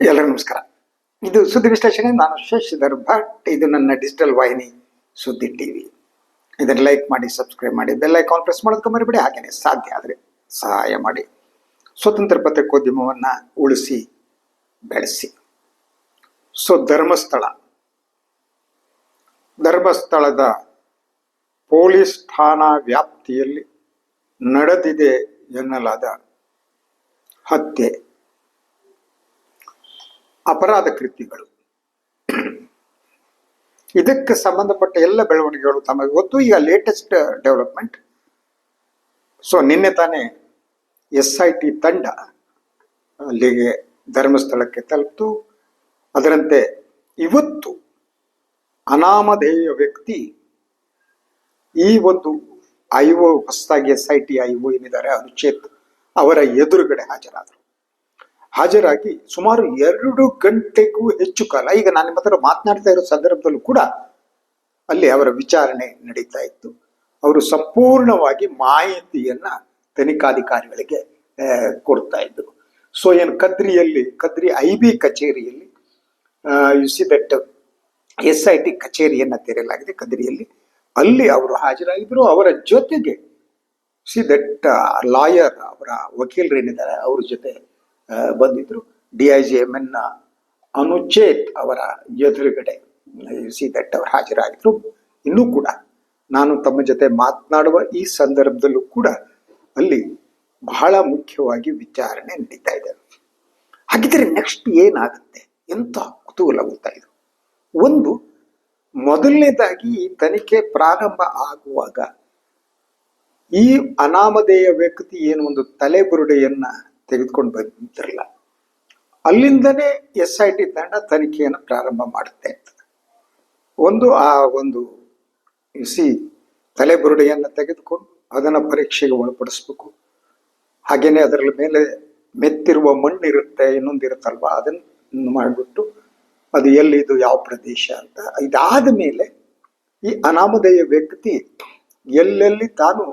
ಎಲ್ಲರಿಗೂ ನಮಸ್ಕಾರ. ಇದು ಸುದ್ದಿ ವಿಶ್ಲೇಷಣೆ. ನಾನು ಶಶಿಧರ್ ಭಟ್. ಇದು ನನ್ನ ಡಿಜಿಟಲ್ ವಾಹಿನಿ ಸುದ್ದಿ ಟಿವಿ ಇದನ್ನು ಲೈಕ್ ಮಾಡಿ, ಸಬ್ಸ್ಕ್ರೈಬ್ ಮಾಡಿ, ಬೆಲ್ ಐಕಾನ್ ಪ್ರೆಸ್ ಮಾಡೋದಕ್ಕೆ ಮರಿಬೇಡಿ. ಹಾಗೇನೆ ಸಾಧ್ಯ ಆದರೆ ಸಹಾಯ ಮಾಡಿ. ಸ್ವತಂತ್ರ ಪತ್ರಿಕೋದ್ಯಮವನ್ನು ಉಳಿಸಿ, ಬೆಳೆಸಿ. ಸೊ, ಧರ್ಮಸ್ಥಳ. ಧರ್ಮಸ್ಥಳದ ಪೊಲೀಸ್ ಠಾಣಾ ವ್ಯಾಪ್ತಿಯಲ್ಲಿ ನಡೆದಿದೆ ಎನ್ನಲಾದ ಹತ್ಯೆ. ಅಪರಾಧ ಕೃತ್ಯಗಳು. ಇದಕ್ಕೆ ಸಂಬಂಧಪಟ್ಟ ಎಲ್ಲ ಬೆಳವಣಿಗೆಗಳು ತಮಗೆ ಗೊತ್ತು. ಈಗ ಲೇಟೆಸ್ಟ್ ಡೆವಲಪ್ಮೆಂಟ್ ಸೊ ನಿನ್ನೆ ತಾನೇ ಎಸ್ ಐ ಟಿ ತಂಡ ಅಲ್ಲಿಗೆ ಧರ್ಮಸ್ಥಳಕ್ಕೆ ತಲುಪಿತು. ಅದರಂತೆ ಇವತ್ತು ಅನಾಮಧೇಯ ವ್ಯಕ್ತಿ ಈ ಒಂದು ಐ ಒ ಹೊಸದಾಗಿ S I T I O ಏನಿದ್ದಾರೆ ಅನುಚೇತ್ ಅವರ ಎದುರುಗಡೆ ಹಾಜರಾದರು. ಹಾಜರಾಗಿ ಸುಮಾರು ಎರಡು ಗಂಟೆಗೂ ಹೆಚ್ಚು ಕಾಲ, ಈಗ ನಾನು ನಿಮ್ಮ ಹತ್ರ ಮಾತನಾಡ್ತಾ ಇರೋ ಸಂದರ್ಭದಲ್ಲೂ ಕೂಡ ಅಲ್ಲಿ ಅವರ ವಿಚಾರಣೆ ನಡೀತಾ ಇತ್ತು. ಅವರು ಸಂಪೂರ್ಣವಾಗಿ ಮಾಹಿತಿಯನ್ನ ತನಿಖಾಧಿಕಾರಿಗಳಿಗೆ ಕೊಡ್ತಾ ಇದ್ರು ಸೊ ಏನು ಕದ್ರಿಯಲ್ಲಿ, ಕದ್ರಿ ಐ ಬಿ ಕಚೇರಿಯಲ್ಲಿ you see that S I T ಕಚೇರಿಯನ್ನ ತೆರೆಯಲಾಗಿದೆ ಕದ್ರಿಯಲ್ಲಿ. ಅಲ್ಲಿ ಅವರು ಹಾಜರಾಗಿದ್ದರು. ಅವರ ಜೊತೆಗೆ ಸಿ ದಟ್ ಲಾಯರ್ ಅವರ ವಕೀಲರೇನಿದ್ದಾರೆ ಅವ್ರ ಜೊತೆ ಬಂದಿದ್ರು. D I G M N Anuchet ಅವರ ಎದುರುಗಡೆ ಸಿ ದಟ್ ಅವರು ಹಾಜರಾಗಿದ್ರು. ಇನ್ನೂ ಕೂಡ ನಾನು ತಮ್ಮ ಜೊತೆ ಮಾತನಾಡುವ ಈ ಸಂದರ್ಭದಲ್ಲೂ ಕೂಡ ಅಲ್ಲಿ ಬಹಳ ಮುಖ್ಯವಾಗಿ ವಿಚಾರಣೆ ನಡೀತಾ ಇದೆ. ಹಾಗಿದ್ರೆ ನೆಕ್ಸ್ಟ್ ಏನಾಗುತ್ತೆ? ಎಂಥ ಕುತೂಹಲ ಇದು? ಒಂದು, ಮೊದಲನೇದಾಗಿ ಈ ತನಿಖೆ ಪ್ರಾರಂಭ ಆಗುವಾಗ ಈ ಅನಾಮಧೇಯ ವ್ಯಕ್ತಿ ಏನು ಒಂದು ತಲೆಬುರುಡೆಯನ್ನ ತೆಗೆದುಕೊಂಡು ಬಂದಿರಲ್ಲ ಅಲ್ಲಿಂದನೇ ಎಸ್ ಐ ಟಿ ತಂಡ ತನಿಖೆಯನ್ನು ಪ್ರಾರಂಭ ಮಾಡುತ್ತೆ ಒಂದು ಆ ಒಂದು ಸಿ ತಲೆಬುರುಡೆಯನ್ನು ತೆಗೆದುಕೊಂಡು ಅದನ್ನು ಪರೀಕ್ಷೆಗೆ ಒಳಪಡಿಸ್ಬೇಕು. ಹಾಗೆಯೇ ಅದರ ಮೇಲೆ ಮೆತ್ತಿರುವ ಮಣ್ಣು ಇರುತ್ತೆ ಇನ್ನೊಂದು ಇರುತ್ತಲ್ವಾ? ಅದನ್ನು ಮಾಡಿಬಿಟ್ಟು ಅದು ಎಲ್ಲಿದು ಯಾವ ಪ್ರದೇಶ ಅಂತ. ಇದಾದ ಮೇಲೆ ಈ ಅನಾಮಧೇಯ ವ್ಯಕ್ತಿ ಎಲ್ಲೆಲ್ಲಿ ತಾನು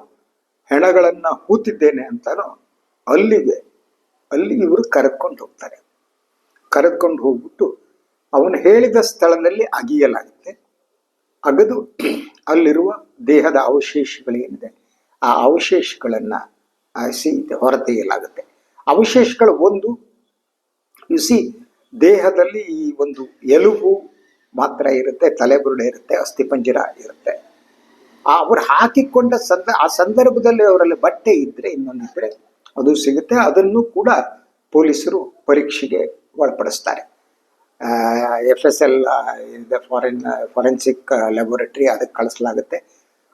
ಹೆಣಗಳನ್ನು ಹೂತಿದ್ದೇನೆ ಅಂತಾನೋ ಅಲ್ಲಿಗೆ ಅಲ್ಲಿ ಇವರು ಕರೆದುಕೊಂಡು ಹೋಗ್ತಾರೆ. ಕರೆದುಕೊಂಡು ಹೋಗ್ಬಿಟ್ಟು ಅವನು ಹೇಳಿದ ಸ್ಥಳದಲ್ಲಿ ಅಗಿಯಲಾಗುತ್ತೆ. ಅಗದು ಅಲ್ಲಿರುವ ದೇಹದ ಅವಶೇಷಗಳೇನಿದೆ, ಆ ಅವಶೇಷಗಳನ್ನು ಆಸಿ ಹೊರತೆಗೆಯಲಾಗುತ್ತೆ. ಅವಶೇಷಗಳು ಒಂದು ಸಿ ದೇಹದಲ್ಲಿ ಈ ಒಂದು ಎಲುಬು ಮಾತ್ರ ಇರುತ್ತೆ, ತಲೆಬುರುಡೆ ಇರುತ್ತೆ, ಅಸ್ಥಿಪಂಜರ ಇರುತ್ತೆ. ಅವ್ರು ಹಾಕಿಕೊಂಡ ಸಂದ, ಆ ಸಂದರ್ಭದಲ್ಲಿ ಅವರಲ್ಲಿ ಬಟ್ಟೆ ಇದ್ರೆ ಇನ್ನೊಂದಿದ್ರೆ ಅದು ಸಿಗುತ್ತೆ. ಅದನ್ನು ಕೂಡ ಪೊಲೀಸರು ಪರೀಕ್ಷೆಗೆ ಒಳಪಡಿಸ್ತಾರೆ. F S L foreign forensic laboratory ಅದಕ್ಕೆ ಕಳಿಸಲಾಗುತ್ತೆ.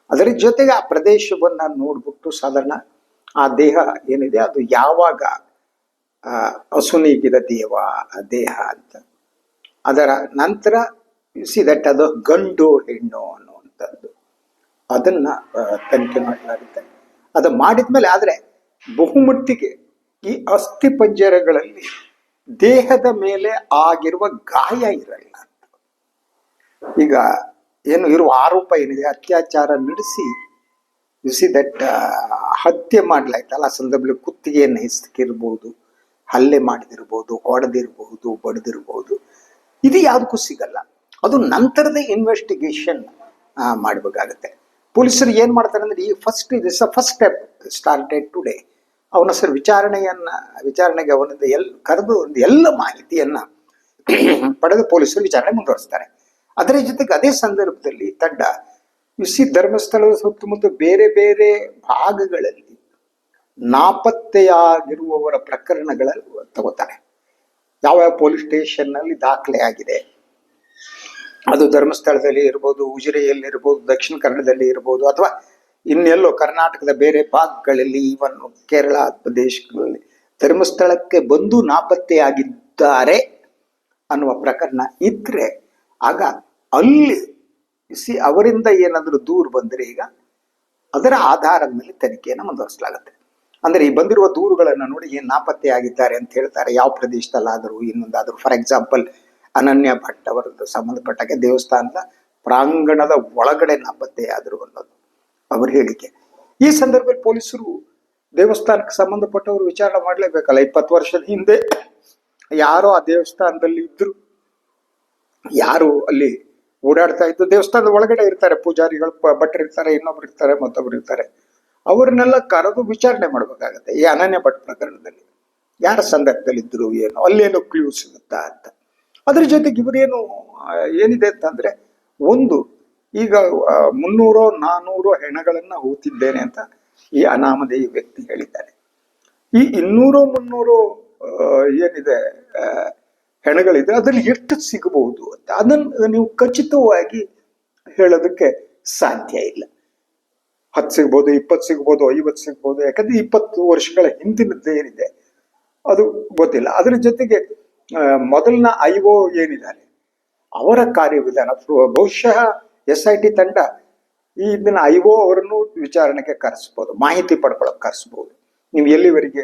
ಅದರ ಜೊತೆಗೆ ಆ ಪ್ರದೇಶವನ್ನು ನೋಡ್ಬಿಟ್ಟು ಸಾಧಾರಣ ಆ ದೇಹ ಏನಿದೆ, ಅದು ಯಾವಾಗ ಅಸುನೀಗಿದ ದೇವ ದೇಹ ಅಂತ. ಅದರ ನಂತರ ಸಿ ದಟ್ ಅದು ಗಂಡು ಹೆಣ್ಣು ಅನ್ನುವಂಥದ್ದು. ಅದನ್ನು ತನಿಖೆ ಮಾಡಲಾಗುತ್ತೆ. ಅದು ಮಾಡಿದ್ಮೇಲೆ ಆದರೆ ಬಹುಮಟ್ಟಿಗೆ ಈ ಅಸ್ಥಿ ಪಂಜರಗಳಲ್ಲಿ ದೇಹದ ಮೇಲೆ ಆಗಿರುವ ಗಾಯ ಇರಲ್ಲ ಈಗ ಏನು ಇರುವ ಆರೋಪ ಏನಿದೆ? ಅತ್ಯಾಚಾರ ನಡೆಸಿ ಸಿ ದಟ್ ಹತ್ಯೆ ಮಾಡ್ಲಾಯ್ತಲ್ಲ. ಆ ಸಂದರ್ಭದಲ್ಲಿ ಕುತ್ತಿಗೆಯನ್ನು ಹಿಸ್ಕಿರ್ಬೋದು ಹಲ್ಲೆ ಮಾಡಿದಿರ್ಬೋದು ಹೊಡೆದಿರ್ಬಹುದು, ಬಡ್ದಿರ್ಬಹುದು. ಇದು ಯಾವುದಕ್ಕೂ ಸಿಗಲ್ಲ. ಅದು ನಂತರದ ಇನ್ವೆಸ್ಟಿಗೇಷನ್ ಮಾಡಬೇಕಾಗತ್ತೆ. ಪೊಲೀಸರು ಏನು ಮಾಡ್ತಾರೆ ಅಂದ್ರೆ, ಈ first this first step started today ಅವನ ಸರ್ ವಿಚಾರಣೆಯನ್ನ, ವಿಚಾರಣೆಗೆ ಅವನಿಂದ ಎಲ್, ಕರೆದು ಒಂದು ಎಲ್ಲ ಮಾಹಿತಿಯನ್ನ ಪಡೆದು ಪೊಲೀಸರು ವಿಚಾರಣೆ ಮುಂದುವರಿಸ್ತಾರೆ. ಅದರ ಜೊತೆಗೆ ಅದೇ ಸಂದರ್ಭದಲ್ಲಿ ತಂಡ ಯುಸಿ ಧರ್ಮಸ್ಥಳದ ಸುತ್ತಮುತ್ತ ಬೇರೆ ಬೇರೆ ಭಾಗಗಳಲ್ಲಿ ನಾಪತ್ತೆಯಾಗಿರುವವರ ಪ್ರಕರಣಗಳಲ್ಲಿ ತಗೋತಾರೆ. ಯಾವ ಯಾವ ಪೊಲೀಸ್ ಸ್ಟೇಷನ್ನಲ್ಲಿ ದಾಖಲೆ ಆಗಿದೆ ಅದು ಧರ್ಮಸ್ಥಳದಲ್ಲಿ ಇರ್ಬೋದು, ಉಜಿರೆಯಲ್ಲಿ ಇರ್ಬೋದು, ದಕ್ಷಿಣ ಕನ್ನಡದಲ್ಲಿ ಇರ್ಬೋದು, ಅಥವಾ ಇನ್ನೆಲ್ಲೋ ಕರ್ನಾಟಕದ ಬೇರೆ ಭಾಗಗಳಲ್ಲಿ ಇವನ್ ಕೇರಳ ಪ್ರದೇಶಗಳಲ್ಲಿ ಧರ್ಮಸ್ಥಳಕ್ಕೆ ಬಂದು ನಾಪತ್ತೆಯಾಗಿದ್ದಾರೆ ಅನ್ನುವ ಪ್ರಕರಣ ಇದ್ರೆ, ಆಗ ಅಲ್ಲಿ ಸಿ, ಅವರಿಂದ ಏನಾದರೂ ದೂರು ಬಂದರೆ ಈಗ ಅದರ ಆಧಾರದ ಮೇಲೆ ತನಿಖೆಯನ್ನು ಮುಂದುವರಿಸಲಾಗುತ್ತೆ. ಅಂದರೆ ಈ ಬಂದಿರುವ ದೂರುಗಳನ್ನು ನೋಡಿ ಏನು ನಾಪತ್ತೆ ಆಗಿದ್ದಾರೆ ಅಂತ ಹೇಳ್ತಾರೆ. ಯಾವ ಪ್ರದೇಶದಲ್ಲಾದರೂ, ಇನ್ನೊಂದಾದರೂ. ಫಾರ್ ಎಕ್ಸಾಂಪಲ್ ಅನನ್ಯ ಭಟ್ ಅವರದ್ದು ಸಂಬಂಧಪಟ್ಟಾಗೆ ದೇವಸ್ಥಾನದ ಪ್ರಾಂಗಣದ ಒಳಗಡೆ ನಾಪತ್ತೆಯಾದರು ಅನ್ನೋದು ಅವರ ಹೇಳಿಕೆ. ಈ ಸಂದರ್ಭದಲ್ಲಿ ಪೊಲೀಸರು ದೇವಸ್ಥಾನಕ್ಕೆ ಸಂಬಂಧಪಟ್ಟವರು ವಿಚಾರಣೆ ಮಾಡಲೇಬೇಕಲ್ಲ? ಇಪ್ಪತ್ತು ವರ್ಷದ ಹಿಂದೆ ಯಾರೋ ಆ ದೇವಸ್ಥಾನದಲ್ಲಿ ಇದ್ರು. ಯಾರು ಅಲ್ಲಿ ಓಡಾಡ್ತಾ ಇದ್ದು ದೇವಸ್ಥಾನದ ಒಳಗಡೆ ಇರ್ತಾರೆ, ಪೂಜಾರಿಗಳು ಭಟ್ರು ಇರ್ತಾರೆ, ಇನ್ನೊಬ್ರು ಇರ್ತಾರೆ, ಮತ್ತೊಬ್ರು ಇರ್ತಾರೆ. ಅವ್ರನ್ನೆಲ್ಲ ಕರೆದು ವಿಚಾರಣೆ ಮಾಡ್ಬೇಕಾಗತ್ತೆ ಈ ಅನನ್ಯ ಭಟ್ ಪ್ರಕರಣದಲ್ಲಿ. ಯಾರ ಸಂದರ್ಭದಲ್ಲಿ ಇದ್ರು, ಏನು, ಅಲ್ಲೇನು ಕ್ಲೂ ಸಿಗುತ್ತಾ ಅಂತ. ಅದ್ರ ಜೊತೆಗೆ ಇವರೇನು ಏನಿದೆ ಅಂತಂದ್ರೆ ಒಂದು, ಈಗ ಮುನ್ನೂರೋ ಹೆಣಗಳನ್ನು ಹೆಣಗಳನ್ನ ಹೂತಿದ್ದೇನೆ ಅಂತ ಈ ಅನಾಮಧೇಯ ವ್ಯಕ್ತಿ ಹೇಳಿದ್ದಾನೆ. ಈ ಇನ್ನೂರು ಮುನ್ನೂರು ಏನಿದೆ ಹೆಣಗಳಿದೆ ಅದರಲ್ಲಿ ಎಷ್ಟು ಸಿಗಬಹುದು ಅಂತ ಅದನ್ನು ನೀವು ಖಚಿತವಾಗಿ ಹೇಳೋದಕ್ಕೆ ಸಾಧ್ಯ ಇಲ್ಲ. ಹತ್ತು ಸಿಗ್ಬೋದು ಇಪ್ಪತ್ತು ಸಿಗ್ಬೋದು ಐವತ್ತು ಸಿಗ್ಬೋದು ಯಾಕಂದ್ರೆ ಇಪ್ಪತ್ತು ವರ್ಷಗಳ ಹಿಂದಿನದ್ದು ಏನಿದೆ, ಅದು ಗೊತ್ತಿಲ್ಲ. ಅದರ ಜೊತೆಗೆ ಮೊದಲಿನ ಐ ಒ ಏನಿದ್ದಾರೆ, ಅವರ ಕಾರ್ಯವಿಧಾನ ಬಹುಶಃ ಎಸ್ ಐ ಟಿ ತಂಡ ಈ ಇದನ್ನ ಐ ಒ ಅವರನ್ನು ವಿಚಾರಣೆಗೆ ಕರೆಸ್ಬೋದು, ಮಾಹಿತಿ ಪಡ್ಕೊಳ್ಳೋಕೆ ಕರೆಸ್ಬೋದು. ನೀವು ಎಲ್ಲಿವರೆಗೆ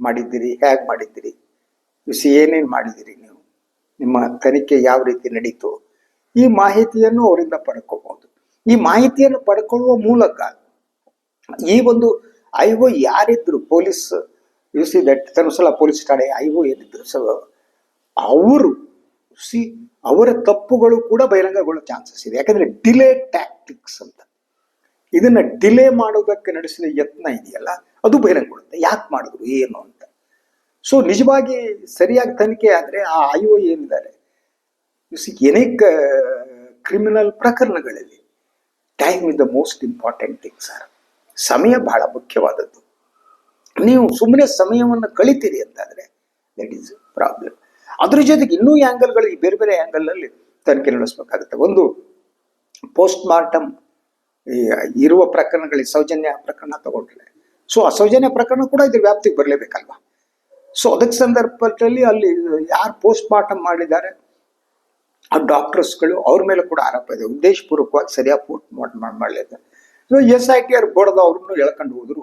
ಮಾಡಿದ್ದೀರಿ, ಹೇಗೆ ಮಾಡಿದ್ದೀರಿ, ಸಿ ಏನೇನು ಮಾಡಿದ್ದೀರಿ ನೀವು, ನಿಮ್ಮ ತನಿಖೆ ಯಾವ ರೀತಿ ನಡೀತು, ಈ ಮಾಹಿತಿಯನ್ನು ಅವರಿಂದ ಪಡ್ಕೋಬಹುದು ಈ ಮಾಹಿತಿಯನ್ನು ಪಡ್ಕೊಳ್ಳುವ ಮೂಲಕ ಈ ಒಂದು ಐ ಒ ಯಾರಿದ್ರು, ಪೊಲೀಸ್ ಯು ಸಿ ದಟ್ ಸಲ ಪೊಲೀಸ್ ಠಾಣೆ ಐ ಒ ಏನಿದ್ರು ಅವರು ಸಿ ಅವರ ತಪ್ಪುಗಳು ಕೂಡ ಬಹಿರಂಗಗೊಳ್ಳೋ ಚಾನ್ಸಸ್ ಇದೆ. ಯಾಕಂದ್ರೆ ಡಿಲೇ ಟ್ಯಾಕ್ಟಿಕ್ಸ್ ಅಂತ. ಇದನ್ನ ಡಿಲೇ ಮಾಡೋದಕ್ಕೆ ನಡೆಸಿದ ಯತ್ನ ಇದೆಯಲ್ಲ, ಅದು ಬಹಿರಂಗಗೊಳ್ಳುತ್ತೆ. ಯಾಕೆ ಮಾಡಿದ್ರು, ಏನು ಅಂತ. ಸೊ ನಿಜವಾಗಿ ಸರಿಯಾಗಿ ತನಿಖೆ ಆದರೆ ಆ ಆಯೋ ಏನಿದ್ದಾರೆ? ಅನೇಕ ಕ್ರಿಮಿನಲ್ ಪ್ರಕರಣಗಳಲ್ಲಿ time is the most important thing sir ಸಮಯ ಬಹಳ ಮುಖ್ಯವಾದದ್ದು. ನೀವು ಸುಮ್ಮನೆ ಸಮಯವನ್ನು ಕಳಿತೀರಿ ಅಂತಾದರೆ ದಟ್ ಈಸ್ ಪ್ರಾಬ್ಲಮ್ ಅದ್ರ ಜೊತೆಗೆ ಇನ್ನೂ ಆ್ಯಂಗಲ್ಗಳು ಈ ಬೇರೆ ಬೇರೆ ಆ್ಯಂಗಲ್ನಲ್ಲಿ ತನಿಖೆ ನಡೆಸಬೇಕಾಗುತ್ತೆ. ಒಂದು ಪೋಸ್ಟ್ ಮಾರ್ಟಮ್ ಇರುವ ಪ್ರಕರಣಗಳಿಗೆ ಸೌಜನ್ಯ ಪ್ರಕರಣ ತಗೊಂಡ್ರೆ. ಸೊ ಆ ಸೌಜನ್ಯ ಪ್ರಕರಣ ಕೂಡ ಇದ್ರ ವ್ಯಾಪ್ತಿಗೆ ಬರಲೇಬೇಕಲ್ವಾ? ಸೊ ಅದಕ್ಕೆ ಸಂದರ್ಭದಲ್ಲಿ ಅಲ್ಲಿ ಯಾರು ಪೋಸ್ಟ್ ಮಾರ್ಟಮ್ ಮಾಡಿದ್ದಾರೆ, ಆ ಡಾಕ್ಟರ್ಸ್ಗಳು ಅವ್ರ ಮೇಲೆ ಕೂಡ ಆರೋಪ ಇದೆ. ಉದ್ದೇಶಪೂರ್ವಕವಾಗಿ ಸರಿಯಾಗಿ ಪೋಸ್ಟ್ ಮಾರ್ಟಮ್ ಮಾಡಲಿದ್ದಾರೆ so S I T R ಅವ್ರನ್ನು ಎಳ್ಕೊಂಡು ಹೋದ್ರು,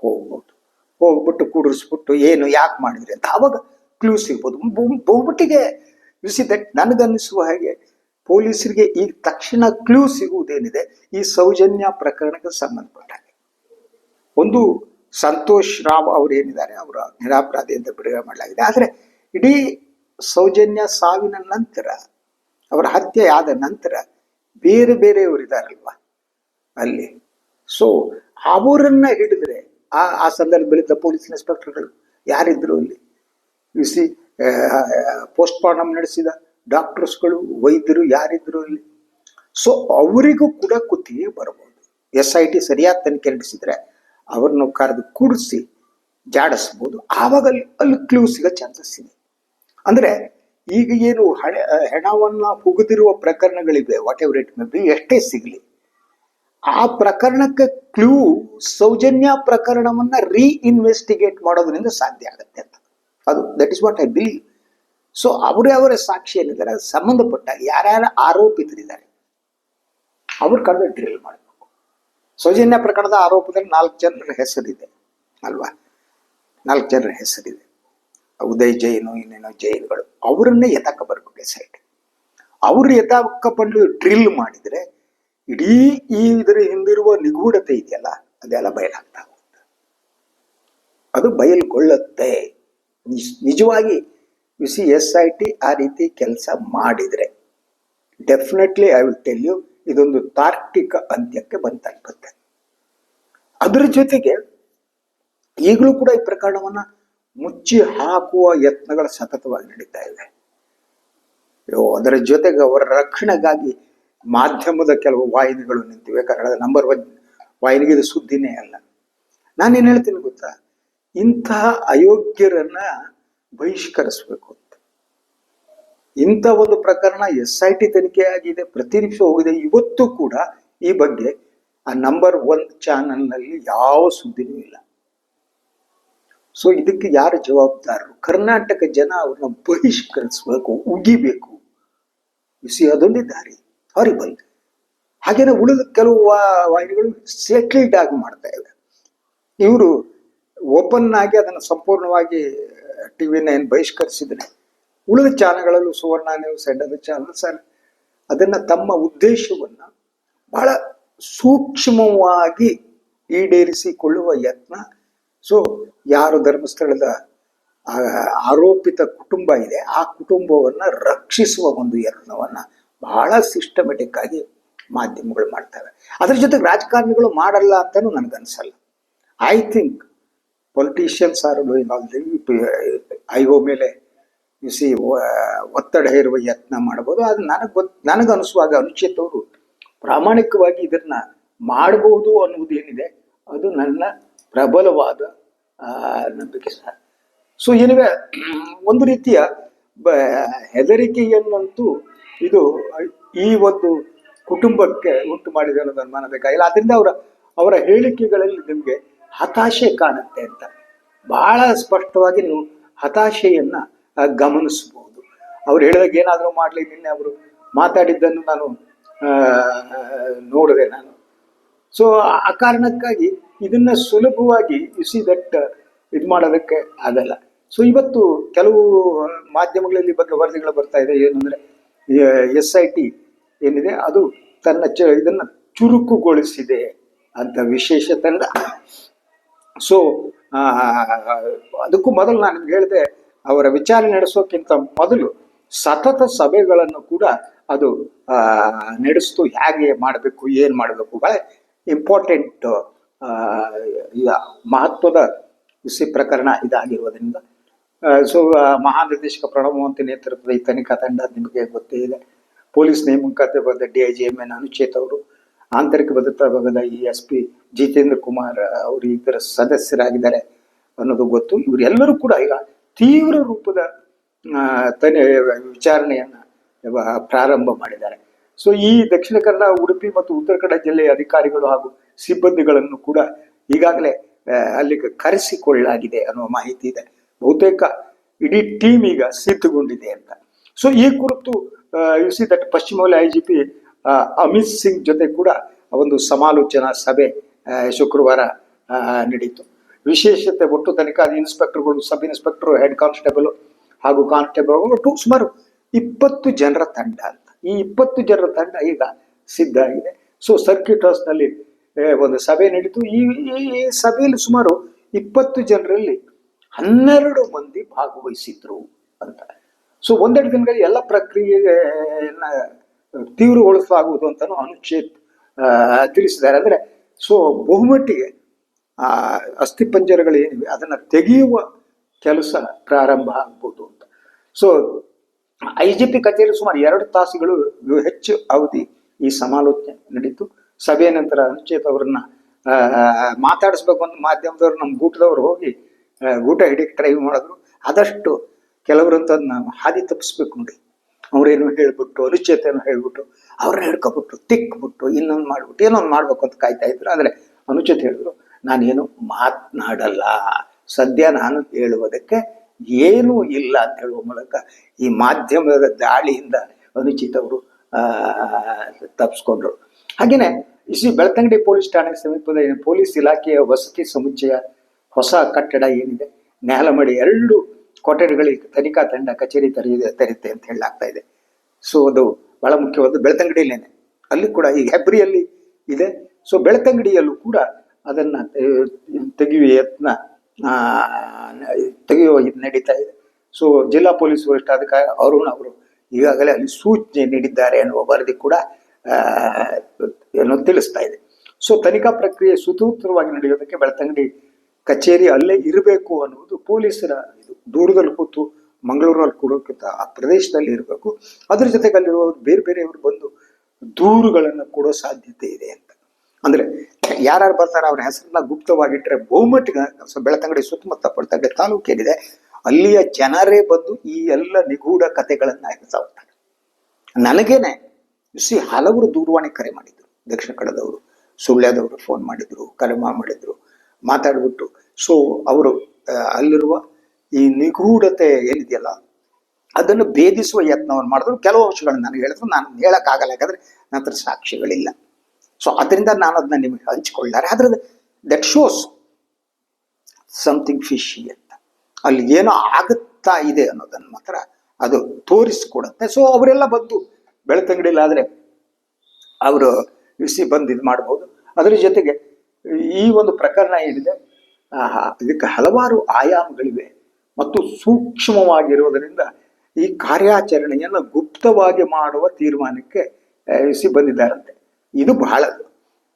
ಹೋಗ್ಬೋದು. ಹೋಗ್ಬಿಟ್ಟು ಕೂಡಿಸ್ಬಿಟ್ಟು, ಏನು ಯಾಕೆ ಮಾಡಿದ್ರಿ ಅಂತ. ಆವಾಗ ಕ್ಲೂ ಸಿಗ್ಬೋದು. ಬಹು- ಬಹುಮಟ್ಟಿಗೆ ಸಿ ದಟ್ ನನಗನ್ನಿಸುವ ಹಾಗೆ ಪೊಲೀಸರಿಗೆ ಈ ತಕ್ಷಣ ಕ್ಲೂ ಸಿಗುವುದೇನಿದೆ? ಈ ಸೌಜನ್ಯ ಪ್ರಕರಣಕ್ಕೆ ಸಂಬಂಧಪಟ್ಟ ಹಾಗೆ. ಒಂದು ಸಂತೋಷ್ ರಾವ್ ಅವರು ಏನಿದ್ದಾರೆ, ಅವರ ನಿರಾಪರಾಧಿ ಅಂತ ಬಿಡುಗಡೆ ಮಾಡಲಾಗಿದೆ. ಆದರೆ ಇಡೀ ಸೌಜನ್ಯ ಸಾವಿನ ನಂತರ, ಅವರ ಹತ್ಯೆ ಆದ ನಂತರ ಬೇರೆ ಬೇರೆಯವರಿದ್ದಾರಲ್ವಾ ಅಲ್ಲಿ? ಸೊ ಅವರನ್ನ ಹಿಡಿದ್ರೆ, ಆ ಆ ಸಂದರ್ಭದಲ್ಲಿದ್ದ ಪೊಲೀಸ್ ಇನ್ಸ್ಪೆಕ್ಟರ್ಗಳು ಯಾರಿದ್ರು ಅಲ್ಲಿ? ಯು ಸಿ ಪೋಸ್ಟ್ ಮಾರ್ಟಮ್ ನಡೆಸಿದ ಡಾಕ್ಟರ್ಸ್ಗಳು ವೈದ್ಯರು ಯಾರಿದ್ರು ಅಲ್ಲಿ ಸೊ ಅವರಿಗೂ ಕೂಡ ಕುತ್ತಿಗೆ ಬರಬಹುದು. ಎಸ್ ಐ ಟಿ ಸರಿಯಾದ ತನಿಖೆ ನಡೆಸಿದ್ರೆ ಅವ್ರನ್ನ ಕರೆದು ಕೂಡಿಸಿ ಜಾಡಿಸ್ಬೋದು. ಆವಾಗ ಅಲ್ಲಿ ಅಲ್ಲಿ ಕ್ಲೂ ಸಿಗೋ ಚಾನ್ಸಸ್ ಇದೆ. ಅಂದ್ರೆ ಈಗ ಏನು ಹಣೆ ಹೆಣವನ್ನ ಹುಗಿದಿರುವ ಪ್ರಕರಣಗಳಿವೆ whatever it may be ಎಷ್ಟೇ ಸಿಗಲಿ. ಆ ಪ್ರಕರಣಕ್ಕೆ ಕ್ಲೂ ಸೌಜನ್ಯ ಪ್ರಕರಣವನ್ನ ರೀಇನ್ವೆಸ್ಟಿಗೇಟ್ ಮಾಡೋದ್ರಿಂದ ಸಾಧ್ಯ ಆಗುತ್ತೆ ಅಂತ. ಅದು that is what I believe so ಅವರೇ ಅವರ ಸಾಕ್ಷಿ ಏನಿದ್ದಾರೆ, ಸಂಬಂಧಪಟ್ಟ ಯಾರ್ಯಾರ ಆರೋಪಿತರಿದ್ದಾರೆ, ಅವ್ರ ಕರೆದು ಡ್ರಿಲ್ ಮಾಡಬೇಕು. ಸೌಜನ್ಯ ಪ್ರಕರಣದ ಆರೋಪದಲ್ಲಿ ನಾಲ್ಕು ಜನರ ಹೆಸರಿದೆ, ಅಲ್ವಾ? ನಾಲ್ಕು ಜನರ ಹೆಸರಿದೆ. ಉದಯ್ ಜೈನು, ಇನ್ನೇನೋ ಜೈನ್ಗಳು, ಅವರನ್ನೇ ಯಥಾಕ ಬರ್ಬೇಕು ಸೈಡ್ ಅವರು ಯಥಾಕ ಬಂದು ಡ್ರಿಲ್ ಮಾಡಿದ್ರೆ, ಇಡೀ ಈ ಇದರ ಹಿಂದಿರುವ ನಿಗೂಢತೆ ಇದೆಯಲ್ಲ, ಅದೆಲ್ಲ ಬಯಲಾಗ್ತಾ ಹೋಗುತ್ತೆ. ಅದು ಬಯಲ್ಗೊಳ್ಳುತ್ತೆ. ನಿಜವಾಗಿ you see S I T ಆ ರೀತಿ ಕೆಲಸ ಮಾಡಿದರೆ definitely I will tell you ಇದೊಂದು ತಾರ್ಕಿಕ ಅಂತ್ಯಕ್ಕೆ ಬಂದು ತಲುಪುತ್ತೆ ಅದರ ಜೊತೆಗೆ ಈಗಲೂ ಕೂಡ ಈ ಪ್ರಕರಣವನ್ನು ಮುಚ್ಚಿ ಹಾಕುವ ಯತ್ನಗಳು ಸತತವಾಗಿ ನಡೀತಾ ಇದೆ. ಅಯ್ಯೋ, ಅದರ ಜೊತೆಗೆ ಅವರ ರಕ್ಷಣೆಗಾಗಿ ಮಾಧ್ಯಮದ ಕೆಲವು ವಾಹಿನಿಗಳು ನಿಂತಿವೆ. ಕನ್ನಡದ ನಂಬರ್ ಒನ್ ವಾಹಿನಿಗೆ ಇದು ಸುದ್ದಿನೇ ಅಲ್ಲ. ನಾನೇನು ಹೇಳ್ತೀನಿ ಗೊತ್ತಾ? ಇಂತಹ ಅಯೋಗ್ಯರನ್ನ ಬಹಿಷ್ಕರಿಸ್ಬೇಕು ಅಂತ. ಇಂಥ ಒಂದು ಪ್ರಕರಣ ಎಸ್ ಐ ಟಿ ತನಿಖೆ ಆಗಿದೆ, ಪ್ರತಿ ಹೋಗಿದೆ. ಇವತ್ತು ಕೂಡ ಈ ಬಗ್ಗೆ ಆ ನಂಬರ್ ಒನ್ ಚಾನಲ್ನಲ್ಲಿ ಯಾವ ಸುದ್ದಿನೂ ಇಲ್ಲ. ಸೊ, ಇದಕ್ಕೆ ಯಾರು ಜವಾಬ್ದಾರರು? ಕರ್ನಾಟಕ ಜನ ಅವ್ರನ್ನ ಬಹಿಷ್ಕರಿಸ್ಬೇಕು, ಉಗಿಬೇಕು. ಬಿಸಿ ಅದೊಂದೇ ದಾರಿ. ಹಾರಿಬಲ್ ಹಾಗೇನೆ ಉಳಿದ ಕೆಲವು ವಾಹಿನಿಗಳು ಸೆಟಲ್ಡ್ ಆಗಿ ಮಾಡ್ತಾ ಇವೆ ಇವರು ಓಪನ್ ಆಗಿ ಅದನ್ನು ಸಂಪೂರ್ಣವಾಗಿ ಟಿ ವಿನ ಏನು ಬಹಿಷ್ಕರಿಸಿದ್ರೆ? ಉಳಿದ ಚಾನಲ್ಗಳಲ್ಲೂ Suvarna news and other channel, sir, ಅದನ್ನ ತಮ್ಮ ಉದ್ದೇಶವನ್ನ ಬಹಳ ಸೂಕ್ಷ್ಮವಾಗಿ ಈಡೇರಿಸಿಕೊಳ್ಳುವ ಯತ್ನ. ಸೊ, ಯಾರು ಧರ್ಮಸ್ಥಳದ ಆರೋಪಿತ ಕುಟುಂಬ ಇದೆ, ಆ ಕುಟುಂಬವನ್ನು ರಕ್ಷಿಸುವ ಒಂದು ಯತ್ನವನ್ನು ಬಹಳ ಸಿಸ್ಟಮೆಟಿಕ್ ಆಗಿ ಮಾಧ್ಯಮಗಳು ಮಾಡ್ತವೆ. ಅದ್ರ ಜೊತೆಗೆ ರಾಜಕಾರಣಿಗಳು ಮಾಡಲ್ಲ ಅಂತಲೂ ನನಗನ್ಸಲ್ಲ. I think politicians are doing all IO ಮೇಲೆ ಸಿ ಒತ್ತಡ ಹೇರುವ ಯತ್ನ ಮಾಡ್ಬೋದು ಅದು ನನಗೆ ಗೊತ್ತು ನನಗೆ ಅನಿಸುವಾಗ ಅನುಚಿತ್ ಅವರು ಪ್ರಾಮಾಣಿಕವಾಗಿ ಇದನ್ನ ಮಾಡಬಹುದು ಅನ್ನುವುದೇನಿದೆ ಅದು ನನ್ನ ಪ್ರಬಲವಾದ ನಂಬಿಕೆ. ಸಹ ಸೊ ಏನಿವೆ ಒಂದು ರೀತಿಯ ಹೆದರಿಕೆಯನ್ನಂತೂ ಇದು, ಈ ಒಂದು ಕುಟುಂಬಕ್ಕೆ ಉಂಟು ಮಾಡಿದೆ ಅನ್ನೋದು ಅನುಮಾನ ಬೇಕಾಗಿಲ್ಲ ಅದರಿಂದ ಅವರ ಅವರ ಹೇಳಿಕೆಗಳಲ್ಲಿ ನಿಮಗೆ ಹತಾಶೆ ಕಾಣುತ್ತೆ ಅಂತ. ಬಹಳ ಸ್ಪಷ್ಟವಾಗಿ ನೀವು ಹತಾಶೆಯನ್ನ ಗಮನಿಸಬಹುದು ಅವ್ರು ಹೇಳಿದಾಗ ಏನಾದರೂ ಮಾಡಲಿ, ನಿನ್ನೆ ಅವರು ಮಾತಾಡಿದ್ದನ್ನು ನಾನು ನೋಡಿದೆ ನಾನು. ಸೊ ಆ ಕಾರಣಕ್ಕಾಗಿ ಇದನ್ನ ಸುಲಭವಾಗಿ ಸಿ ದಟ್ ಇದು ಮಾಡೋದಕ್ಕೆ ಆಗಲ್ಲ. ಸೊ ಇವತ್ತು ಕೆಲವು ಮಾಧ್ಯಮಗಳಲ್ಲಿ ಬಗ್ಗೆ ವರದಿಗಳು ಬರ್ತಾ ಇದೆ. ಏನಂದ್ರೆ ಎಸ್ ಐ ಟಿ ಏನಿದೆ, ಅದು ತನ್ನ ಚ, ಇದನ್ನು ಚುರುಕುಗೊಳಿಸಿದೆ ಅಂತ ವಿಶೇಷ ತಂಡ. ಸೊ ಅದಕ್ಕೂ ಮೊದಲು ನಾನು ಹೇಳಿದೆ, ಅವರ ವಿಚಾರಣೆ ನಡೆಸೋಕ್ಕಿಂತ ಮೊದಲು ಸತತ ಸಭೆಗಳನ್ನು ಕೂಡ ಅದು ನಡೆಸ್ತು, ಹೇಗೆ ಮಾಡಬೇಕು, ಏನು ಮಾಡಬೇಕು, ಬಹಳ ಇಂಪಾರ್ಟೆಂಟ್ ಮಹತ್ವದ ಸಿ ಪ್ರಕರಣ ಇದಾಗಿರುವುದರಿಂದ ಸೊ ಮಹಾನಿರ್ದೇಶಕ ಪ್ರಣವ್ ಮೋಹಂತಿ ನೇತೃತ್ವದ ಈ ತನಿಖಾ ತಂಡ, ನಿಮಗೆ ಗೊತ್ತೇ ಇದೆ, ಪೊಲೀಸ್ ನೇಮಕಾತಿ ಬಂದ D I G M N Anuchet ಅವರು ಆಂತರಿಕ ಭದ್ರತಾ ವಿಭಾಗದ ಈ ಎಸ್ ಪಿ ಜಿತೇಂದ್ರ ಕುಮಾರ್ ಅವರು ಇದರ ಸದಸ್ಯರಾಗಿದ್ದಾರೆ ಅನ್ನೋದು ಗೊತ್ತು. ಇವರೆಲ್ಲರೂ ಕೂಡ ಈಗ ತೀವ್ರ ರೂಪದ ತನಿ ವಿಚಾರಣೆಯನ್ನ ಪ್ರಾರಂಭ ಮಾಡಿದ್ದಾರೆ. ಸೊ ಈ ದಕ್ಷಿಣ ಕನ್ನಡ, ಉಡುಪಿ ಮತ್ತು ಉತ್ತರ ಕನ್ನಡ ಜಿಲ್ಲೆಯ ಅಧಿಕಾರಿಗಳು ಹಾಗೂ ಸಿಬ್ಬಂದಿಗಳನ್ನು ಕೂಡ ಈಗಾಗಲೇ ಅಲ್ಲಿಗೆ ಕರೆಸಿಕೊಳ್ಳಲಾಗಿದೆ ಅನ್ನುವ ಮಾಹಿತಿ ಇದೆ. ಬಹುತೇಕ ಇಡೀ ಟೀಮ್ ಈಗ ಸಿದ್ಧಗೊಂಡಿದೆ ಅಂತ. ಸೊ ಈ ಕುರಿತು ಯು ಸಿ ದಟ್ ಪಶ್ಚಿಮ ವಲಯ I G P Amit Singh ಜೊತೆ ಕೂಡ ಒಂದು ಸಮಾಲೋಚನಾ ಸಭೆ ಶುಕ್ರವಾರ ನಡೀತು. ವಿಶೇಷತೆ ಒಟ್ಟು ತನಿಖಾ ಇನ್ಸ್ಪೆಕ್ಟರ್ಗಳು, ಸಬ್ ಇನ್ಸ್ಪೆಕ್ಟರ್, ಹೆಡ್ ಕಾನ್ಸ್ಟೇಬಲ್ ಹಾಗೂ ಕಾನ್ಸ್ಟೇಬಲ್ ಒಟ್ಟು ಸುಮಾರು ಇಪ್ಪತ್ತು ಜನರ ತಂಡ ಅಂತ. ಈ ಇಪ್ಪತ್ತು ಜನರ ತಂಡ ಈಗ ಸಿದ್ಧ ಆಗಿದೆ. ಸೊ ಸರ್ಕ್ಯೂಟ್ ಹೌಸ್ನಲ್ಲಿ ಒಂದು ಸಭೆ ನಡೀತು. ಈ ಸಭೆಯಲ್ಲಿ ಸುಮಾರು ಇಪ್ಪತ್ತು ಜನರಲ್ಲಿ ಹನ್ನೆರಡು ಮಂದಿ ಭಾಗವಹಿಸಿದ್ರು ಅಂತ. ಸೊ ಒಂದೆರಡು ದಿನಗಳಲ್ಲಿ ಎಲ್ಲ ಪ್ರಕ್ರಿಯೆಯನ್ನ ತೀವ್ರಗೊಳಿಸಲಾಗುವುದು ಅಂತಾನು ಅನುಚ್ಛೇದ್ ತಿಳಿಸಿದ್ದಾರೆ. ಅಂದ್ರೆ ಸೊ ಬಹುಮಟ್ಟಿಗೆ ಆ ಅಸ್ಥಿಪಂಜರಗಳು ಏನಿವೆ, ಅದನ್ನ ತೆಗೆಯುವ ಕೆಲಸ ಪ್ರಾರಂಭ ಆಗ್ಬೋದು ಅಂತ. ಸೊ ಐ ಜಿ ಪಿ ಕಚೇರಿ ಸುಮಾರು ಎರಡು ತಾಸುಗಳು ಹೆಚ್ಚು ಅವಧಿ ಈ ಸಮಾಲೋಚನೆ ನಡೀತು. ಸಭೆಯ ನಂತರ ಅನುಚೇತ್ ಅವರನ್ನ ಮಾತಾಡಿಸ್ಬೇಕು ಅಂತ ಮಾಧ್ಯಮದವ್ರು ನಮ್ಮ ಗೂಟದವರು ಹೋಗಿ ಊಟ ಹಿಡಿಯಕ್ಕೆ ಟ್ರೈ ಮಾಡಿದ್ರು. ಆದಷ್ಟು ಕೆಲವರಂತ ನಾವು ಹಾದಿ ತಪ್ಪಿಸ್ಬೇಕು ನೋಡಿ. ಅವ್ರೇನು ಹೇಳ್ಬಿಟ್ಟು, ಅನುಚೇತನ ಹೇಳ್ಬಿಟ್ಟು ಅವ್ರನ್ನ ಹಿಡ್ಕೊಬಿಟ್ಟು ತಿಕ್ಬಿಟ್ಟು, ಇನ್ನೊಂದು ಮಾಡ್ಬಿಟ್ಟು, ಏನೊಂದು ಮಾಡ್ಬೇಕು ಅಂತ ಕಾಯ್ತಾ ಇದ್ರು. ಆದರೆ ಅನುಚಿತ ಹೇಳಿದ್ರು, ನಾನೇನು ಮಾತನಾಡಲ್ಲ. ಸದ್ಯ ನಾನು ಹೇಳುವುದಕ್ಕೆ ಏನೂ ಇಲ್ಲ ಅಂತ ಹೇಳುವ ಮೂಲಕ ಈ ಮಾಧ್ಯಮದ ದಾಳಿಯಿಂದ ಅನುಚಿತ ಅವರು ತಪ್ಪಿಸ್ಕೊಂಡ್ರು ಹಾಗೇನೆ ಇಸಿ ಬೆಳ್ತಂಗಡಿ ಪೊಲೀಸ್ ಠಾಣೆ ಸಮೀಪದ ಪೊಲೀಸ್ ಇಲಾಖೆಯ ವಸತಿ ಸಮುಚ್ಚಯ ಹೊಸ ಕಟ್ಟಡ ಏನಿದೆ ನ್ಯಾಲಮಡಿ ಎರಡು ಕೊಠಡಿಗಳಿಗೆ ತನಿಖಾ ತಂಡ, ಕಚೇರಿ ತೆರೆಯುತ್ತೆ ತೆರೆಯುತ್ತೆ ಅಂತ ಹೇಳಲಾಗ್ತಾ ಇದೆ. ಸೊ ಅದು ಬಹಳ ಮುಖ್ಯವಾದ ಬೆಳ್ತಂಗಡಿಯಲ್ಲೇನೆ. ಅಲ್ಲಿ ಕೂಡ ಈಗ ಹೆಬ್ರಿಯಲ್ಲಿ ಇದೆ. ಸೊ ಬೆಳ್ತಂಗಡಿಯಲ್ಲೂ ಕೂಡ ಅದನ್ನ ತೆಗೆಯುವ ಯತ್ನ ತೆಗೆಯುವ ನಡೀತಾ ಇದೆ. ಸೊ ಜಿಲ್ಲಾ ಪೊಲೀಸ್ ವರಿಷ್ಠಾಧಿಕಾರಿ ಅರುಣ್ ಅವರು ಈಗಾಗಲೇ ಅಲ್ಲಿ ಸೂಚನೆ ನೀಡಿದ್ದಾರೆ ಅನ್ನುವ ವರದಿ ಕೂಡ ಏನು ತಿಳಿಸ್ತಾ ಇದೆ. ಸೊ ತನಿಖಾ ಪ್ರಕ್ರಿಯೆ ಸುತೂತ್ರವಾಗಿ ನಡೆಯೋದಕ್ಕೆ ಬೆಳ್ತಂಗಡಿ ಕಚೇರಿ ಅಲ್ಲೇ ಇರಬೇಕು ಅನ್ನುವುದು ಪೊಲೀಸರ ಇದು ದೂರದಲ್ಲಿ ಕೂತು ಮಂಗಳೂರಲ್ಲಿ ಕೂಡೋಕ್ಕಿಂತ ಆ ಪ್ರದೇಶದಲ್ಲಿ ಇರಬೇಕು. ಅದ್ರ ಜೊತೆಗೆ ಅಲ್ಲಿರುವವರು ಬೇರೆ ಬೇರೆಯವರು ಬಂದು ದೂರುಗಳನ್ನು ಕೊಡೋ ಸಾಧ್ಯತೆ ಇದೆ ಅಂತ. ಅಂದ್ರೆ ಯಾರ್ಯಾರು ಬರ್ತಾರೆ ಅವ್ರ ಹೆಸರನ್ನ ಗುಪ್ತವಾಗಿಟ್ಟರೆ ಬಹುಮಟ್ಟಿಗೆ ಬೆಳತಂಗಡಿ ಸುತ್ತಮುತ್ತ ಬೆಳ್ತಂಗಡಿ ತಾಲೂಕೇನಿದೆ ಅಲ್ಲಿಯ ಜನರೇ ಬಂದು ಈ ಎಲ್ಲ ನಿಗೂಢ ಕಥೆಗಳನ್ನ ಹೇಳ್ತಾ ಹೋಗ್ತಾರೆ ನನಗೇನೆ ಸಿ ಹಲವರು ದೂರವಾಣಿ ಕರೆ ಮಾಡಿದ್ರು. ದಕ್ಷಿಣ ಕನ್ನಡದವರು ಸುಳ್ಯದವರು ಫೋನ್ ಮಾಡಿದ್ರು, ಕರೆ ಮಾಡಿದ್ರು. ಮಾತಾಡ್ಬಿಟ್ಟು. ಸೊ ಅವರು ಅಲ್ಲಿರುವ ಈ ನಿಗೂಢತೆ ಏನಿದೆಯಲ್ಲ, ಅದನ್ನು ಭೇದಿಸುವ ಯತ್ನವನ್ನು ಮಾಡಿದ್ರು. ಕೆಲವು ಅಂಶಗಳನ್ನು ನನಗೆ ಹೇಳಿದ್ರು. ನಾನು ಹೇಳಕ್ಕಾಗಲ್ಲ, ಯಾಕಂದ್ರೆ ನನ್ನ ಹತ್ರ ಸಾಕ್ಷಿಗಳಿಲ್ಲ. ಸೊ ಅದರಿಂದ ನಾನು ಅದನ್ನ ನಿಮಗೆ ಹಂಚಿಕೊಳ್ಳಾರೆ ಆದ್ರೆ ದಟ್ ಶೋಸ್ ಸಮಥಿಂಗ್ ಫಿಶಿ ಅಂತ. ಅಲ್ಲಿ ಏನೋ ಆಗುತ್ತಾ ಇದೆ ಅನ್ನೋದನ್ನು ಮಾತ್ರ ಅದು ತೋರಿಸ್ಕೊಡುತ್ತೆ. ಸೊ ಅವರೆಲ್ಲ ಬಂದು, ಬೆಳ್ತಂಗಡಿಲಿ ಆದರೆ, ಅವರು ಬಿಸಿ ಬಂದು ಇದು ಮಾಡ್ಬೋದು. ಅದ್ರ ಜೊತೆಗೆ ಈ ಒಂದು ಪ್ರಕರಣ ಏನಿದೆ ಇದಕ್ಕೆ ಹಲವಾರು ಆಯಾಮಗಳಿವೆ ಮತ್ತು ಸೂಕ್ಷ್ಮವಾಗಿರುವುದರಿಂದ ಈ ಕಾರ್ಯಾಚರಣೆಯನ್ನು ಗುಪ್ತವಾಗಿ ಮಾಡುವ ತೀರ್ಮಾನಕ್ಕೆ ಸಿ ಬಂದಿದ್ದಾರಂತೆ. ಇದು ಬಹಳ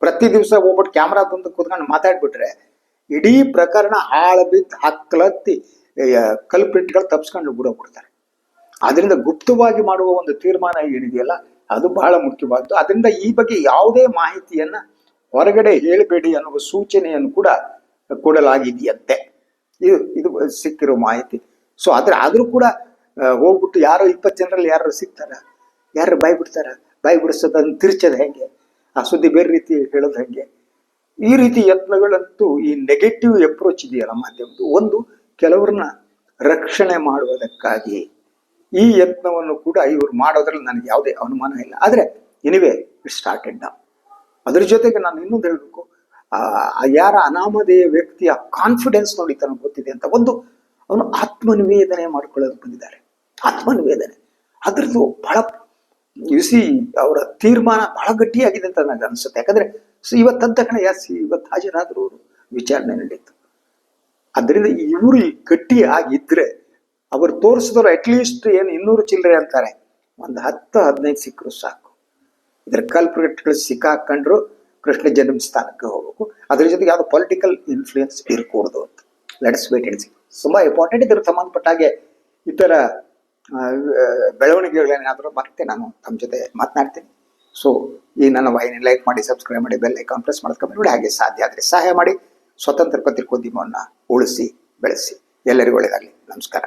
ಪ್ರತಿ ದಿವಸ ಹೋಗ್ಬಿಟ್ಟು ಕ್ಯಾಮ್ರಾ ತಂದು ಕೂತ್ಕೊಂಡು ಮಾತಾಡ್ಬಿಟ್ರೆ ಇಡೀ ಪ್ರಕರಣ ಆಳ ಬಿದ್ದು ಹಕ್ಕಲತ್ತಿ ಕಲ್ಪಿಟ್ಗಳು ತಪ್ಸ್ಕೊಂಡು ಬಿಡೋಗ್ಬಿಡ್ತಾರೆ. ಅದರಿಂದ ಗುಪ್ತವಾಗಿ ಮಾಡುವ ಒಂದು ತೀರ್ಮಾನ ಏನಿದೆಯಲ್ಲ, ಅದು ಬಹಳ ಮುಖ್ಯವಾದ್ದು. ಅದರಿಂದ ಈ ಬಗ್ಗೆ ಯಾವುದೇ ಮಾಹಿತಿಯನ್ನ ಹೊರಗಡೆ ಹೇಳಬೇಡಿ ಅನ್ನುವ ಸೂಚನೆಯನ್ನು ಕೂಡ ಕೊಡಲಾಗಿದೆಯಂತೆ. ಇದು ಇದು ಸಿಕ್ಕಿರೋ ಮಾಹಿತಿ. ಸೊ ಆದ್ರೆ ಆದರೂ ಕೂಡ ಹೋಗ್ಬಿಟ್ಟು ಯಾರೋ ಇಪ್ಪತ್ತು ಜನರಲ್ಲಿ ಯಾರು ಸಿಗ್ತಾರ? ಯಾರು ಬಾಯ್ ಬಿಡ್ತಾರ ಬಾಯ್ ಬಿಡಿಸೋದನ್ನು ತಿರ್ಚೋದು ಹೆಂಗೆ? ಆ ಸುದ್ದಿ ಬೇರೆ ರೀತಿ ಹೇಳೋದು ಹೆಂಗೆ? ಈ ರೀತಿ ಯತ್ನಗಳಂತೂ ಈ ನೆಗೆಟಿವ್ ಅಪ್ರೋಚ್ ಇದೆಯಲ್ಲ ಮಾಧ್ಯಮದ್ದು. ಒಂದು, ಕೆಲವ್ರನ್ನ ರಕ್ಷಣೆ ಮಾಡುವುದಕ್ಕಾಗಿ ಈ ಯತ್ನವನ್ನು ಕೂಡ ಇವರು ಮಾಡೋದ್ರಲ್ಲಿ ನನಗೆ ಯಾವುದೇ ಅನುಮಾನ ಇಲ್ಲ. ಆದರೆ ಎನಿವೆ ಇಟ್ ಸ್ಟಾರ್ಟೆಡ್ ನಾವು ಅದ್ರ ಜೊತೆಗೆ ನಾನು ಇನ್ನೊಂದು ಹೇಳಬೇಕು. ಆ ಯಾರ ಅನಾಮಧೇಯ ವ್ಯಕ್ತಿಯ ಕಾನ್ಫಿಡೆನ್ಸ್ ನೋಡಿ ತನಗೆ ಗೊತ್ತಿದೆ ಅಂತ ಒಂದು ಅವನು ಆತ್ಮನಿವೇದನೆ ಮಾಡ್ಕೊಳ್ಳೋದು ಬಂದಿದ್ದಾರೆ. ಆತ್ಮನಿವೇದನೆ. ಅದ್ರದ್ದು ಬಹಳ ಸಿ ಅವರ ತೀರ್ಮಾನ ಬಹಳ ಗಟ್ಟಿಯಾಗಿದೆ ಅಂತ ನನಗೆ ಅನಿಸುತ್ತೆ. ಯಾಕಂದ್ರೆ ಇವತ್ತು ಕಣ ಎಸ್ ಇವತ್ತು ಹಾಜರಾದರೂ ಅವರು, ವಿಚಾರಣೆ ನಡೀತು ಅದರಿಂದ ಇವರು ಗಟ್ಟಿ ಆಗಿದ್ರೆ ಅವರು ತೋರಿಸಿದವರು ಅಟ್ಲೀಸ್ಟ್ ಏನು ಇನ್ನೂರು ಚಿಲ್ಲರೆ ಅಂತಾರೆ. ಒಂದು ಹತ್ತು, ಹದಿನೈದು ಸಿಕ್ಕರು ಸಾಕು. ಇದರ ಕಲ್ಪ್ರಿಟ್ಗಳು ಸಿಕ್ಕಾಕೊಂಡ್ರು ಕೃಷ್ಣ ಜನ್ಮಸ್ಥಾನಕ್ಕೆ ಹೋಗ್ಬೇಕು. ಅದ್ರ ಜೊತೆಗೆ ಯಾವ್ದು ಪೊಲಿಟಿಕಲ್ ಇನ್ಫ್ಲೂಯೆನ್ಸ್ ಇರಕೂಡದು ಅಂತ. ಲೆಟ್ಸ್ ವೇಟ್ ಅಂಡ್ ಸಿ ತುಂಬಾ ಇಂಪಾರ್ಟೆಂಟ್ ಇದ್ರ ಸಂಬಂಧಪಟ್ಟ ಹಾಗೆ ಇತರ ಬೆಳವಣಿಗೆಗಳೇನಾದರೂ ಮತ್ತೆ ನಾನು ತಮ್ಮ ಜೊತೆ ಮಾತನಾಡ್ತೀನಿ. ಸೊ ಈ ನನ್ನ ವಾಹಿನಿ ಲೈಕ್ ಮಾಡಿ ಸಬ್ಸ್ಕ್ರೈಬ್ ಮಾಡಿ ಬೆಲ್ ಐಕಾನ್ ಪ್ರೆಸ್ ಮಾಡ್ಕೊಂಡು ಹಾಗೆ ಸಾಧ್ಯ ಆದರೆ ಸಹಾಯ ಮಾಡಿ. ಸ್ವತಂತ್ರ ಪತ್ರಿಕೋದ್ಯಮವನ್ನು ಉಳಿಸಿ, ಬೆಳೆಸಿ. ಎಲ್ಲರಿಗೂ ಒಳ್ಳೆಯದಾಗಲಿ ನಮಸ್ಕಾರ.